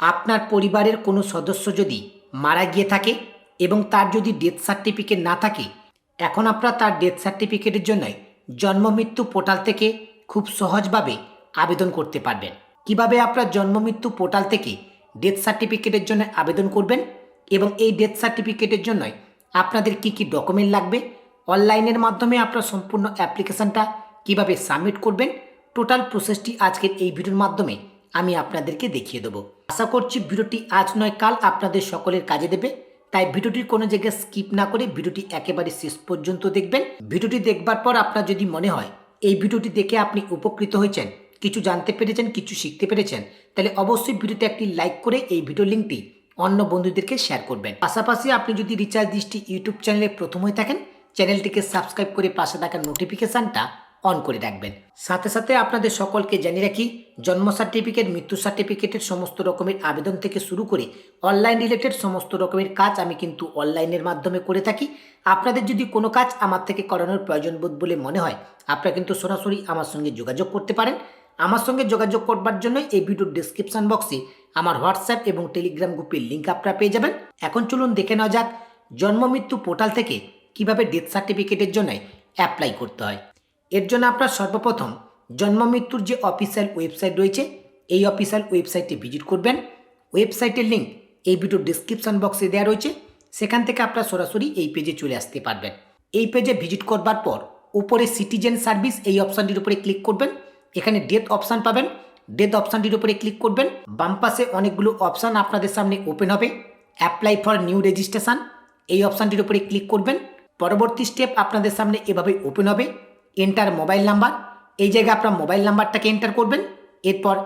আপনার পরিবারের কোনো সদস্য যদি মারা গিয়ে থাকে এবং তার যদি ডেথ সার্টিফিকেট না থাকে, এখন আপনারা তার ডেথ সার্টিফিকেটের জন্য জন্ম মৃত্যু পোর্টাল থেকে খুব সহজভাবে আবেদন করতে পারবেন। কীভাবে আপনার জন্ম মৃত্যু পোর্টাল থেকে ডেথ সার্টিফিকেটের জন্য আবেদন করবেন এবং এই ডেথ সার্টিফিকেটের জন্য আপনাদের কি কি ডকুমেন্ট লাগবে? অনলাইনের মাধ্যমে আপনার সম্পূর্ণ অ্যাপ্লিকেশনটা কীভাবে সাবমিট করবেন? টোটাল প্রসেসটি আজকের এই ভিডিওর মাধ্যমে আমি আপনাদেরকে দেখিয়ে দেবো। আশা করছি ভিডিওটি আজ নয়, কাল আপনাদের সকলের কাজে দেবে। তাই ভিডিওটির কোনো জায়গায় স্কিপ না করে ভিডিওটি একেবারে শেষ পর্যন্ত দেখবেন। ভিডিওটি দেখবার পর আপনার যদি মনে হয় এই ভিডিওটি দেখে আপনি উপকৃত হয়েছেন, কিছু জানতে পেরেছেন, কিছু শিখতে পেরেছেন, তাহলে অবশ্যই ভিডিওতে একটি লাইক করে এই ভিডিও লিঙ্কটি অন্য বন্ধুদেরকে শেয়ার করবেন। পাশাপাশি আপনি যদি রিচার্জ দৃষ্টি ইউটিউব চ্যানেলে প্রথম হয়ে থাকেন, চ্যানেলটিকে সাবস্ক্রাইব করে পাশে থাকা নোটিফিকেশানটা অন করে রাখবেন। সাথে সাথে আপনাদের সকলকে জানিয়ে রাখি, জন্ম সার্টিফিকেট মৃত্যু সার্টিফিকেটের সমস্ত রকমের আবেদন থেকে শুরু করে অনলাইন রিলেটেড সমস্ত রকমের কাজ আমি কিন্তু অনলাইনের মাধ্যমে করে থাকি। আপনাদের যদি কোনো কাজ আমার থেকে করানোর প্রয়োজন বোধ বলে মনে হয়, আপনারা কিন্তু সরাসরি আমার সঙ্গে যোগাযোগ করতে পারেন। আমার সঙ্গে যোগাযোগ করবার জন্য এই ভিডিওর ডিসক্রিপশন বক্সে আমার হোয়াটসঅ্যাপ এবং টেলিগ্রাম গ্রুপের লিঙ্ক আপনারা পেয়ে যাবেন। এখন চলুন দেখে নেওয়া যাক, জন্ম, মৃত্যু পোর্টাল থেকে কীভাবে ডেথ সার্টিফিকেটের জন্য অ্যাপ্লাই করতে হয়। এর জন্য আপনার সর্বপ্রথম জন্ম মৃত্যুর যে অফিসিয়াল ওয়েবসাইট রয়েছে, এই অফিসিয়াল ওয়েবসাইটটি ভিজিট করবেন। ওয়েবসাইটের লিঙ্ক এই ভিডিওর ডিসক্রিপশন বক্সে দেওয়া রয়েছে। সেখান থেকে আপনারা সরাসরি এই পেজে চলে আসতে পারবেন। এই পেজে ভিজিট করবার পর উপরে সিটিজেন সার্ভিস এই অপশানটির উপরে ক্লিক করবেন। এখানে ডেথ অপশান পাবেন। ডেথ অপশানটির উপরে ক্লিক করবেন। বাম পাশে অনেকগুলো অপশান আপনাদের সামনে ওপেন হবে। অ্যাপ্লাই ফর নিউ রেজিস্ট্রেশন এই অপশানটির উপরে ক্লিক করবেন। পরবর্তী স্টেপ আপনাদের সামনে এভাবে ওপেন হবে। এন্টার মোবাইল নাম্বার এই জায়গায় আপনার মোবাইল নাম্বারটাকে এন্টার করবেন। এরপর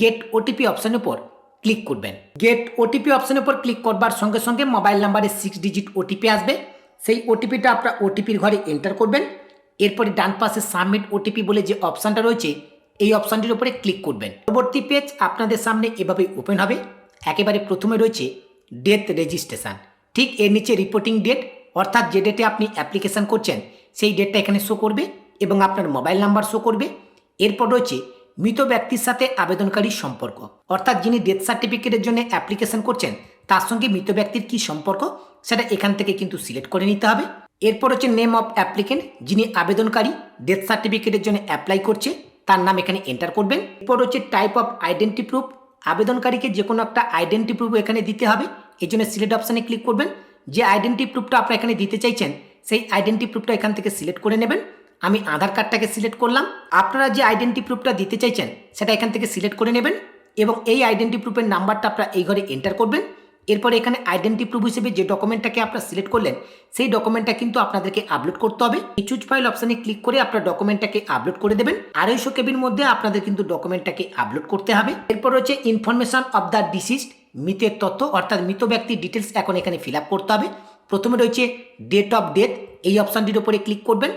গেট ওটিপি অপশানের উপর ক্লিক করবেন। গেট ওটিপি অপশানের উপর ক্লিক করবার সঙ্গে সঙ্গে মোবাইল নাম্বারে সিক্স ডিজিট ওটিপি আসবে। সেই ওটিপিটা আপনার ওটিপির ঘরে এন্টার করবেন। এরপরে ডান পাশে সাবমিট ওটিপি বলে যে অপশানটা রয়েছে, এই অপশানটির উপরে ক্লিক করবেন। পরবর্তী পেজ আপনাদের সামনে এভাবে ওপেন হবে। একেবারে প্রথমে রয়েছে ডেথ রেজিস্ট্রেশন ঠিক এর নিচে রিপোর্টিং ডেট অর্থাৎ যে ডেটে আপনি অ্যাপ্লিকেশান করছেন, সেই ডেটটা এখানে শো করবে। এবং আপনার মোবাইল নাম্বার শো করবে। এরপর রয়েছে মৃত ব্যক্তির সাথে আবেদনকারীর সম্পর্ক। অর্থাৎ যিনি ডেথ সার্টিফিকেটের জন্য অ্যাপ্লিকেশন করছেন, তার সঙ্গে মৃত ব্যক্তির কী সম্পর্ক, সেটা এখান থেকে কিন্তু সিলেক্ট করে নিতে হবে। এরপর হচ্ছে নেম অফ অ্যাপ্লিকেন্ট যিনি আবেদনকারী ডেথ সার্টিফিকেটের জন্য অ্যাপ্লাই করছে, তার নাম এখানে এন্টার করবেন। এরপর হচ্ছে টাইপ অফ আইডেন্টি প্রুফ আবেদনকারীকে যে কোনো একটা আইডেন্টি প্রুফ এখানে দিতে হবে। এই জন্য সিলেক্ট অপশানে ক্লিক করবেন। যে আইডেন্টি প্রুফটা আপনারা এখানে দিতে চাইছেন, সেই আইডেন্টি প্রুফটা এখান থেকে সিলেক্ট করে নেবেন। আমি আধার কার্ডটাকে সিলেক্ট করলাম। আপনারা যে আইডেন্টি প্রুফটা দিতে চাইছেন, সেটা এখান থেকে সিলেক্ট করে নেবেন এবং এই আইডেন্টি প্রুফের নাম্বারটা আপনারা এই ঘরে এন্টার করবেন। এরপরে এখানে আইডেন্টি প্রুফ হিসেবে যে ডকুমেন্টটাকে আপনারা সিলেক্ট করলেন, সেই ডকুমেন্টটা কিন্তু আপনাদেরকে আপলোড করতে হবে। চুজ ফাইল অপশানে ক্লিক করে আপনার ডকুমেন্টটাকে আপলোড করে দেবেন। আড়াইশো কেবির মধ্যে আপনাদের কিন্তু ডকুমেন্টটাকে আপলোড করতে হবে। এরপর রয়েছে ইনফরমেশন অফ দ্য ডিসিস্ট মৃতের তথ্য, অর্থাৎ মৃত ব্যক্তির ডিটেলস এখন এখানে ফিল করতে হবে। প্রথমে রয়েছে ডেট অফ ডেথ এই অপশানটির উপরে ক্লিক করবেন।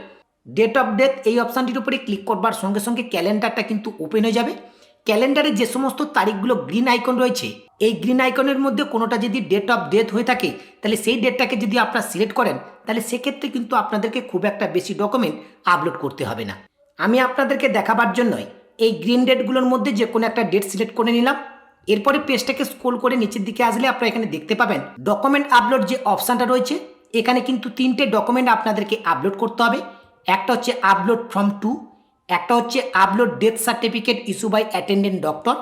ডেট অফ ডেথ এই অপশানটির উপরে ক্লিক করবার সঙ্গে সঙ্গে ক্যালেন্ডারটা কিন্তু ওপেন হয়ে যাবে। ক্যালেন্ডারে যে সমস্ত তারিখগুলো গ্রিন আইকন রয়েছে, এই গ্রিন আইকনের মধ্যে কোনোটা যদি ডেট অফ ডেথ হয়ে থাকে, তাহলে সেই ডেটটাকে যদি আপনারা সিলেক্ট করেন, তাহলে সেক্ষেত্রে কিন্তু আপনাদেরকে খুব একটা বেশি ডকুমেন্ট আপলোড করতে হবে না। আমি আপনাদেরকে দেখাবার জন্যই এই গ্রিন ডেটগুলোর মধ্যে যে কোনো একটা ডেট সিলেক্ট করে নিলাম। এরপরে পেজটাকে স্ক্রোল করে নিচের দিকে আসলে আপনারা এখানে দেখতে পাবেন ডকুমেন্ট আপলোড যে অপশানটা রয়েছে, এখানে কিন্তু তিনটে ডকুমেন্ট আপনাদেরকে আপলোড করতে হবে। একটা হচ্ছে আপলোড ফ্রম টু একটা হচ্ছে upload death certificate issue by attendant doctor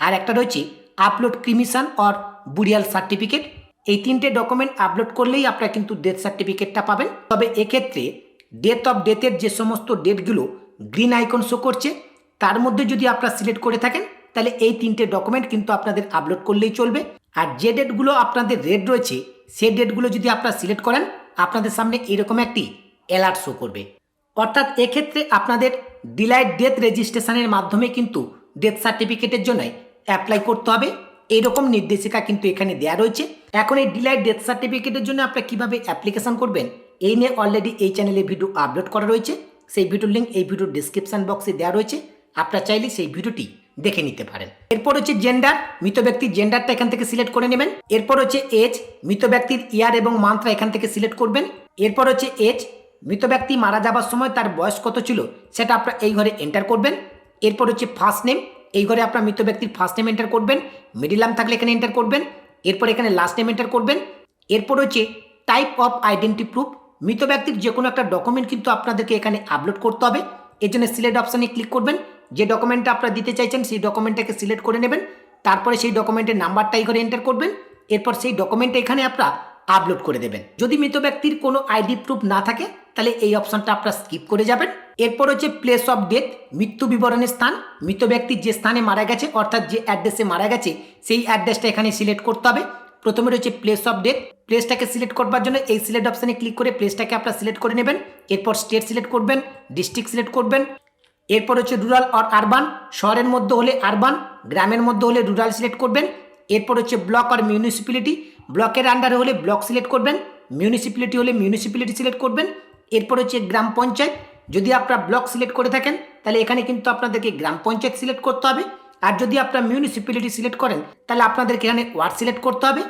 আর একটা রয়েছে upload cremation or burial certificate এই তিনটে ডকুমেন্ট আপলোড করলেই আপনারা কিন্তু ডেথ সার্টিফিকেটটা পাবেন। তবে এক্ষেত্রে ডেথ অফ ডেথের যে সমস্ত ডেটগুলো গ্রিন আইকন শো করছে, তার মধ্যে যদি আপনারা সিলেক্ট করে থাকেন, তাহলে এই তিনটে ডকুমেন্ট কিন্তু আপনাদের আপলোড করলেই চলবে। আর যে ডেটগুলো আপনাদের রেড রয়েছে, সেই ডেটগুলো যদি আপনারা সিলেক্ট করেন, আপনাদের সামনে এরকম একটি অ্যালার্ট শো করবে। অর্থাৎ এক্ষেত্রে আপনাদের ডিলাইট ডেথ রেজিস্ট্রেশনের মাধ্যমে কিন্তু ডেথ সার্টিফিকেটের জন্য অ্যাপ্লাই করতে হবে। এইরকম নির্দেশিকা কিন্তু এখানে দেওয়া রয়েছে। এখন এই ডিলাইট ডেথ সার্টিফিকেটের জন্য আপনারা কীভাবে অ্যাপ্লিকেশন করবেন, এই নিয়ে অলরেডি এই চ্যানেলে ভিডিও আপলোড করা রয়েছে। সেই ভিডিওর লিঙ্ক এই ভিডিওর ডিসক্রিপশন বক্সে দেওয়া রয়েছে। আপনারা চাইলে সেই ভিডিওটি দেখে নিতে পারেন। এরপর হচ্ছে জেন্ডার মৃত ব্যক্তির জেন্ডারটা এখান থেকে সিলেক্ট করে নেবেন। এরপর হচ্ছে এজ মৃত ব্যক্তির ইয়ার এবং মান্থটা এখান থেকে সিলেক্ট করবেন। এরপর হচ্ছে এজ মৃত ব্যক্তি মারা যাবার সময় তার বয়স কত ছিল সেটা আপনারা এই ঘরে এন্টার করবেন। এরপর হচ্ছে ফার্স্ট নেম এই ঘরে আপনার মৃত ব্যক্তির ফার্স্ট নেম এন্টার করবেন। মিডিল নাম থাকলে এখানে এন্টার করবেন। এরপর এখানে লাস্ট নেম এন্টার করবেন। এরপর হচ্ছে টাইপ অফ আইডেন্টি প্রুফ মৃত ব্যক্তির যে কোনো একটা ডকুমেন্ট কিন্তু আপনাদেরকে এখানে আপলোড করতে হবে। এর জন্য সিলেক্ট অপশানে ক্লিক করবেন। যে ডকুমেন্টটা আপনারা দিতে চাইছেন সেই ডকুমেন্টটাকে সিলেক্ট করে নেবেন। তারপরে সেই ডকুমেন্টের নাম্বারটা এই ঘরে এন্টার করবেন। এরপর সেই ডকুমেন্টটা এখানে আপনারা আপলোড করে দেবেন। যদি মৃত ব্যক্তির কোনো আইডি প্রুফ না থাকে তাহলে এই অপশনটা আপনারা স্কিপ করে যাবেন। এরপর হচ্ছে প্লেস অফ ডেথ মৃত্যু বিবরণের স্থান। মৃত ব্যক্তি যে স্থানে মারা গেছে, অর্থাৎ যে অ্যাড্রেসে মারা গেছে, সেই অ্যাড্রেসটা এখানে সিলেক্ট করতে হবে। প্রথমে রয়েছে প্লেস অফ ডেথ প্লেসটাকে সিলেক্ট করবার জন্য এই সিলেক্ট অপশানে ক্লিক করে প্লেসটাকে আপনারা সিলেক্ট করে নেবেন। এরপর স্টেট সিলেক্ট করবেন ডিস্ট্রিক্ট সিলেক্ট করবেন। এরপর হচ্ছে রুরাল অর আরবান শহরের মধ্যে হলে আরবান গ্রামের মধ্যে হলে রুরাল সিলেক্ট করবেন। এরপর হচ্ছে ব্লক আর মিউনিসিপ্যালিটি ব্লকের আন্ডারে হলে ব্লক সিলেক্ট করবেন। মিউনিসিপ্যালিটি হলে মিউনিসিপ্যালিটি সিলেক্ট করবেন। এরপর হচ্ছে গ্রাম পঞ্চায়েত। যদি আপনারা ব্লক সিলেক্ট করে থাকেন, তাহলে এখানে কিন্তু আপনাদেরকে গ্রাম পঞ্চায়েত সিলেক্ট করতে হবে। আর যদি আপনারা মিউনিসিপ্যালিটি সিলেক্ট করেন, তাহলে আপনাদেরকে এখানে ওয়ার্ড সিলেক্ট করতে হবে।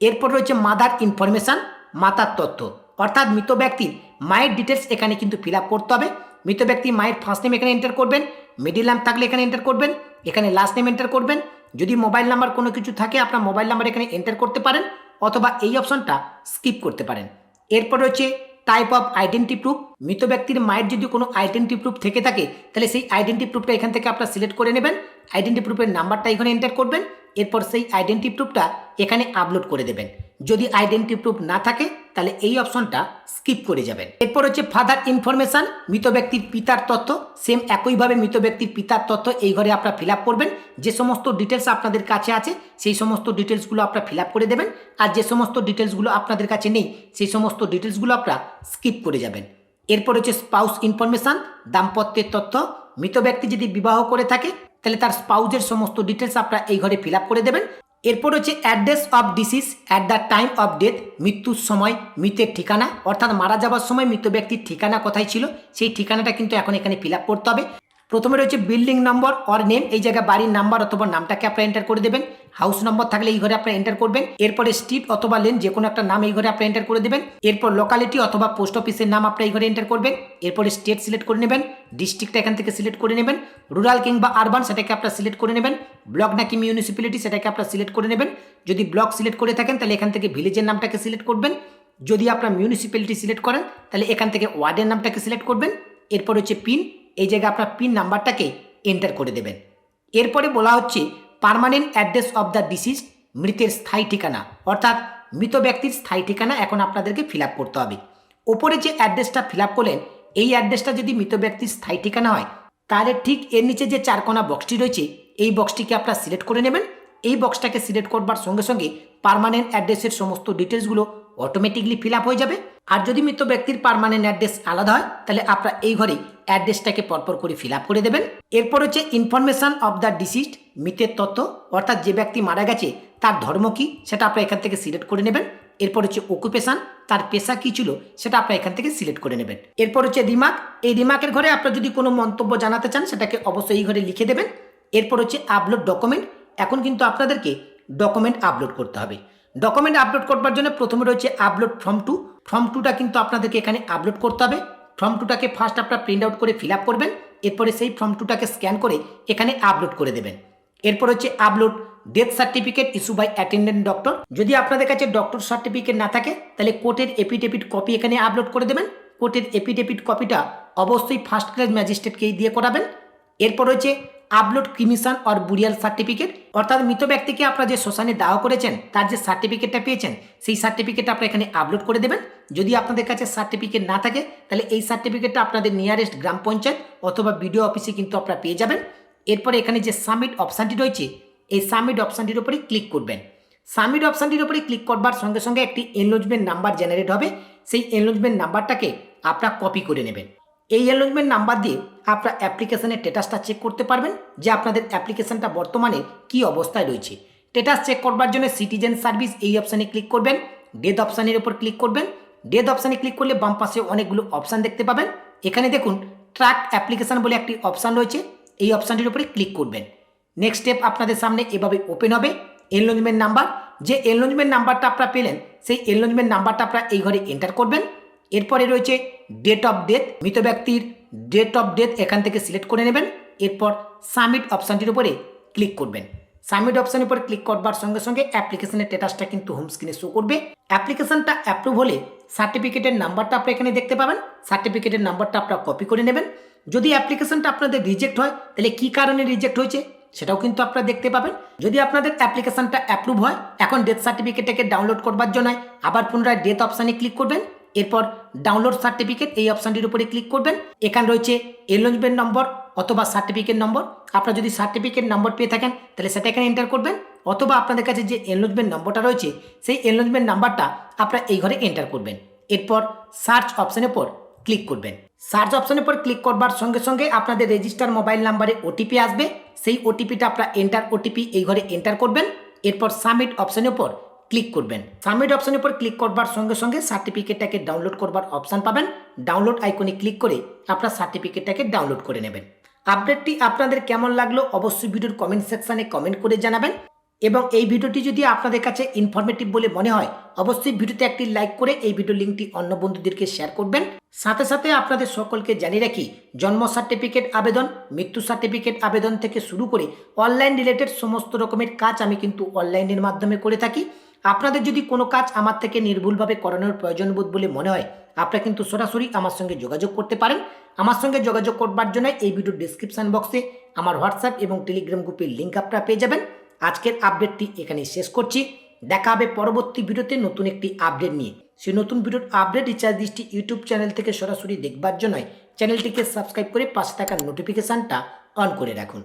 এরপর রয়েছে মাদার ইনফরমেশান, মাতার তথ্য। অর্থাৎ মৃত ব্যক্তির মায়ের ডিটেলস এখানে কিন্তু ফিল করতে হবে। মৃত ব্যক্তি মায়ের ফার্স্ট নেম এখানে এন্টার করবেন মিডিল নাম থাকলে এখানে এন্টার করবেন, এখানে লাস্ট নেম এন্টার করবেন। যদি মোবাইল নাম্বার কোনো কিছু থাকে, আপনার মোবাইল নাম্বার এখানে এন্টার করতে পারেন, অথবা এই অপশনটা স্কিপ করতে পারেন। এরপর রয়েছে টাইপ অফ আইডেন্টি প্রুফ মৃত ব্যক্তির মায়ের যদি কোনো আইডেন্টি প্রুফ থেকে থাকে, তাহলে সেই আইডেন্টি প্রুফটা এখান থেকে আপনারা সিলেক্ট করে নেবেন। আইডেন্টি প্রুফের নাম্বারটা এখানে এন্টার করবেন, এরপর সেই আইডেন্টি প্রুফটা এখানে আপলোড করে দেবেন। যদি আইডেন্টি প্রুফ না থাকে তাহলে এই অপশনটা স্কিপ করে যাবেন। এরপর হচ্ছে ফাদার ইনফরমেশন মৃত ব্যক্তির পিতার তথ্য সেম একইভাবে মৃত ব্যক্তির পিতার তথ্য এই ঘরে আপনারা ফিল করবেন। যে সমস্ত ডিটেলস আপনাদের কাছে আছে, সেই সমস্ত ডিটেলসগুলো আপনারা ফিল করে দেবেন। আর যে সমস্ত ডিটেলসগুলো আপনাদের কাছে নেই, সেই সমস্ত ডিটেলসগুলো আপনারা স্কিপ করে যাবেন। এরপর হচ্ছে স্পাউস ইনফরমেশন দাম্পত্যের তথ্য, মৃত ব্যক্তি যদি বিবাহ করে থাকে, তাহলে তার স্পাউজের সমস্ত ডিটেলস আপনারা এই ঘরে ফিল করে দেবেন। এরপর হচ্ছে address of deceased at the time of death, মৃত্যুর সময়, মৃতের ঠিকানা, অর্থাৎ মারা যাওয়ার সময় মৃত ব্যক্তির ঠিকানা কোথায় ছিল, সেই ঠিকানাটা কিন্তু এখন এখানে ফিল করতে হবে। প্রথমে রয়েছে বিল্ডিং নম্বর অর নেম এই জায়গায় বাড়ির নাম্বার অথবা নামটাকে আপনারা এন্টার করে দেবেন। হাউস নম্বর থাকলে এই ঘরে আপনারা এন্টার করবেন। এরপরে স্ট্রিট অথবা লেন যে কোনো একটা নাম এই ঘরে আপনারা এন্টার করে দেবেন। এরপর লোকালিটি অথবা পোস্ট অফিসের নাম আপনারা এই ঘরে এন্টার করবেন। এরপরে স্টেট সিলেক্ট করে নেবেন। ডিস্ট্রিক্টটা এখান থেকে সিলেক্ট করে নেবেন। রুরাল কিংবা আরবান সেটাকে আপনারা সিলেক্ট করে নেবেন। ব্লক নাকি মিউনিসিপ্যালিটি সেটাকে আপনারা সিলেক্ট করে নেবেন। যদি ব্লক সিলেক্ট করে থাকেন, তাহলে এখান থেকে ভিলেজের নামটাকে সিলেক্ট করবেন। যদি আপনার মিউনিসিপ্যালিটি সিলেক্ট করেন, তাহলে এখান থেকে ওয়ার্ডের নামটাকে সিলেক্ট করবেন। এরপর হচ্ছে পিন এই জায়গায় আপনার পিন নাম্বারটাকে এন্টার করে দেবেন। এরপরে বলা হচ্ছে permanent address of the deceased মৃতের স্থায়ী ঠিকানা, অর্থাৎ মৃত ব্যক্তির স্থায়ী ঠিকানা এখন আপনাদেরকে ফিল করতে হবে। ওপরে যে অ্যাড্রেসটা ফিল করলেন, এই অ্যাড্রেসটা যদি মৃত ব্যক্তির স্থায়ী ঠিকানা হয়, তাহলে ঠিক এর নিচে যে চারকোনা বক্সটি রয়েছে, এই বক্সটিকে আপনারা সিলেক্ট করে নেবেন। এই বক্সটাকে সিলেক্ট করবার সঙ্গে সঙ্গে পার্মানেন্ট অ্যাড্রেসের সমস্ত ডিটেলসগুলো অটোমেটিকলি ফিল হয়ে যাবে। আর যদি মৃত ব্যক্তির পার্মানেন্ট অ্যাড্রেস আলাদা হয়, তাহলে আপনারা এই ঘরে অ্যাড্রেসটাকে পরপর করে ফিল করে দেবেন। এরপর হচ্ছে ইনফরমেশন অফ দ্য ডিসিস্ট মৃতের তত্ত্ব, অর্থাৎ যে ব্যক্তি মারা গেছে, তার ধর্ম কী, সেটা আপনারা এখান থেকে সিলেক্ট করে নেবেন। এরপর হচ্ছে অকুপেশান তার পেশা কী ছিল, সেটা আপনারা এখান থেকে সিলেক্ট করে নেবেন। এরপর হচ্ছে রিমার্ক এই রিমার্কের ঘরে আপনারা যদি কোনো মন্তব্য জানাতে চান, সেটাকে অবশ্যই এই ঘরে লিখে দেবেন। এরপর হচ্ছে আপলোড ডকুমেন্ট এখন কিন্তু আপনাদেরকে ডকুমেন্ট আপলোড করতে হবে। ডকুমেন্ট আপলোড করবার জন্য প্রথমে রয়েছে আপলোড ফর্ম টু ফর্ম টুটা কিন্তু আপনাদেরকে এখানে আপলোড করতে হবে। ফর্ম টুটাকে ফার্স্ট আপনার প্রিন্ট আউট করে ফিল আপ করবেন, এরপরে সেই ফর্ম টুটাকে স্ক্যান করে এখানে আপলোড করে দেবেন। এরপর হচ্ছে upload death certificate issue by attendant doctor যদি আপনাদের কাছে ডক্টর সার্টিফিকেট না থাকে, তাহলে কোর্টের এপিডেভিট কপি এখানে আপলোড করে দেবেন। কোর্টের এপিডেভিট কপিটা অবশ্যই ফার্স্ট ক্লাস ম্যাজিস্ট্রেটকেই দিয়ে করাবেন। এরপর হচ্ছে upload cremation or burial certificate অর্থাৎ মৃত ব্যক্তিকে আপনারা যে শ্মশানে দাহ করেছেন, তার যে সার্টিফিকেটটা পেয়েছেন, সেই সার্টিফিকেট আপনারা এখানে আপলোড করে দেবেন। যদি আপনাদের কাছে সার্টিফিকেট না থাকে, তাহলে এই সার্টিফিকেটটা আপনাদের নিয়ারেস্ট গ্রাম পঞ্চায়েত অথবা বিডিও অফিসে কিন্তু আপনারা পেয়ে যাবেন। এরপরে এখানে যে সাবমিট অপশানটি রয়েছে, এই সাবমিট অপশানটির উপরে ক্লিক করবেন। সাবমিট অপশানটির উপরে ক্লিক করবার সঙ্গে সঙ্গে একটি এনলোজমেন্ট নাম্বার জেনারেট হবে। সেই এনলোজমেন্ট নাম্বারটাকে আপনারা কপি করে নেবেন। এই এনলোজমেন্ট নাম্বার দিয়ে আপনার অ্যাপ্লিকেশনের স্টেটাসটা চেক করতে পারবেন যে আপনাদের অ্যাপ্লিকেশনটা বর্তমানে কি অবস্থায় রয়েছে। স্টেটাস চেক করবার জন্য সিটিজেন সার্ভিস এই অপশানে ক্লিক করবেন ডেথ অপশানের উপর ক্লিক করবেন। ডেথ অপশানে ক্লিক করলে বাম পাশে অনেকগুলো অপশান দেখতে পাবেন। এখানে দেখুন ট্র্যাক অ্যাপ্লিকেশান বলে একটি অপশান রয়েছে, এই অপশানটির উপরে ক্লিক করবেন। নেক্সট স্টেপ আপনাদের সামনে এভাবে ওপেন হবে এনলোজমেন্ট নাম্বার যে এনলোজমেন্ট নাম্বারটা আপনারা পেলেন, সেই এনলোজমেন্ট নাম্বারটা আপনারা এই ঘরে এন্টার করবেন। এরপরে রয়েছে ডেট অফ ডেথ মৃত ব্যক্তির ডেট অফ ডেথ এখান থেকে সিলেক্ট করে নেবেন। এরপর সাবমিট অপশানটির উপরে ক্লিক করবেন। সাবমিট অপশানের উপর ক্লিক করবার সঙ্গে সঙ্গে অ্যাপ্লিকেশনের স্ট্যাটাসটা কিন্তু হোম স্ক্রিনে শো করবে। অ্যাপ্লিকেশনটা অ্যাপ্রুভ হলে সার্টিফিকেটের নাম্বারটা আপনি এখানে দেখতে পাবেন। সার্টিফিকেটের নাম্বারটা আপনারা কপি করে নেবেন। যদি অ্যাপ্লিকেশনটা আপনাদের রিজেক্ট হয়, তাহলে কী কারণে রিজেক্ট হয়েছে সেটাও কিন্তু আপনারা দেখতে পাবেন। যদি আপনাদের অ্যাপ্লিকেশনটা অ্যাপ্রুভ হয়, এখন ডেথ সার্টিফিকেটটাকে ডাউনলোড করবার জন্য আবার পুনরায় ডেথ অপশানে ক্লিক করবেন। এরপর ডাউনলোড সার্টিফিকেট এই অপশানটির উপরে ক্লিক করবেন। এখানে রয়েছে এনলজমেন্ট নম্বর অথবা সার্টিফিকেট নম্বর আপনারা যদি সার্টিফিকেট নম্বর পেয়ে থাকেন, তাহলে সেটা এখানে এন্টার করবেন। অথবা আপনাদের কাছে যে এনলজমেন্ট নম্বরটা রয়েছে, সেই এনলজমেন্ট নাম্বারটা আপনারা এই ঘরে এন্টার করবেন। এরপর সার্চ অপশানের পর ক্লিক করবেন। সার্চ অপশানের পর ক্লিক করবার সঙ্গে সঙ্গে আপনাদের রেজিস্টার মোবাইল নাম্বারে ওটিপি আসবে। সেই ওটিপিটা আপনারা এন্টার ওটিপি এই ঘরে এন্টার করবেন। এরপর সাবমিট অপশানের উপর ক্লিক করবেন। সাবমিট অপশানের উপর ক্লিক করবার সঙ্গে সঙ্গে সার্টিফিকেটটাকে ডাউনলোড করবার অপশান পাবেন। ডাউনলোড আইকনে ক্লিক করে আপনার সার্টিফিকেটটাকে ডাউনলোড করে নেবেন। আপডেটটি আপনাদের কেমন লাগল অবশ্যই ভিডিওর কমেন্ট সেকশানে কমেন্ট করে জানাবেন। এবং এই ভিডিওটি যদি আপনাদের কাছে ইনফরমেটিভ বলে মনে হয়, অবশ্যই ভিডিওতে একটি লাইক করে এই ভিডিও লিঙ্কটি অন্য বন্ধুদেরকে শেয়ার করবেন। সাথে সাথে আপনাদের সকলকে জানিয়ে রাখি, জন্ম সার্টিফিকেট আবেদন, মৃত্যু সার্টিফিকেট আবেদন থেকে শুরু করে অনলাইন রিলেটেড সমস্ত রকমের কাজ আমি কিন্তু অনলাইনের মাধ্যমে করে থাকি। আপনাদের যদি কোনো কাজ আমার থেকে নির্ভুলভাবে করানোর প্রয়োজন বোধ বলে মনে হয়, আপনারা কিন্তু সরাসরি আমার সঙ্গে যোগাযোগ করতে পারেন। আমার সঙ্গে যোগাযোগ করবার জন্য এই ভিডিওর ডিসক্রিপশন বক্সে আমার হোয়াটসঅ্যাপ এবং টেলিগ্রাম গ্রুপের লিঙ্ক আপনারা পেয়ে যাবেন। আজকের আপডেটটি এখানে শেষ করছি। দেখা হবে পরবর্তী ভিডিওতে নতুন একটি আপডেট নিয়ে। সেই নতুন ভিডিওর update recharge Drishti YouTube channel থেকে সরাসরি দেখবার জন্য চ্যানেলটিকে সাবস্ক্রাইব করে পাশে থাকা নোটিফিকেশানটা অন করে রাখুন।